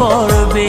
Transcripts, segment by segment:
পড়বে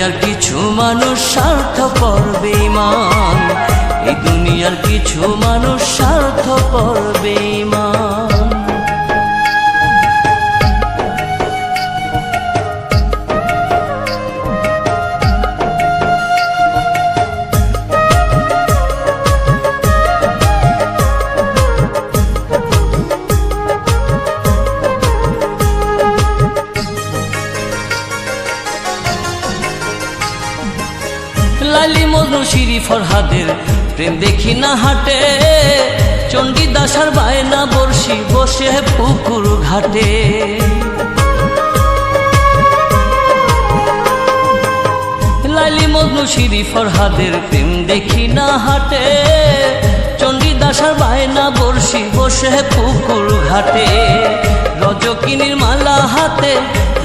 দুনিয়ার কিছু মানুষ স্বার্থ করবে মান এই দুনিয়ার কিছু মানুষ স্বার্থ করবে লালি মজনু শিরি ফরহাদের প্রেম দেখি না হাটে। চণ্ডী দাসার বায়না বর্ষি বসে পুকুর ঘাটে। লালি মজনু প্রেম দেখি না হাটে। চণ্ডী দাসার বায়না বর্ষি বসে পুকুর ঘাটে। রজকিনীর মালা হাতে,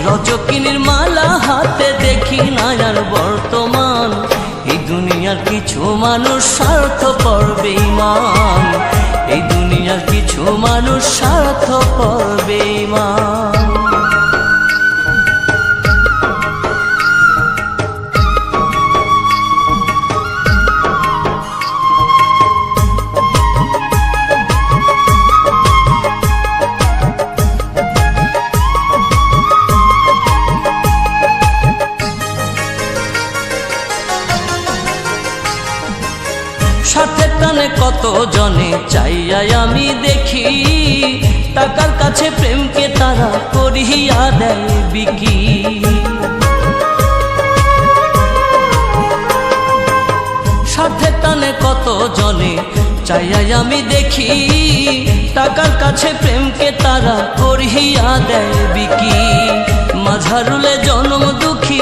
রজকিনীর মালা হাতে দেখি না আর বর্তমান দুনিয়ার কিছু মানুষ স্বার্থ করবে সাথে টানে কত জনে চাইয়াই আমি দেখি। টাকার কাছে প্রেমকে তারা করিয়া দেয় বিকি। সাথে টানে কত জনে চাইয়াই আমি দেখি। টাকার কাছে প্রেমকে তারা করিয়া দেয় বিকি। মাঝারুলে জনম দুঃখী,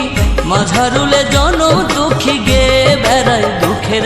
মাঝারুলে জনম দুঃখী গে। বেড়ায় দুঃখের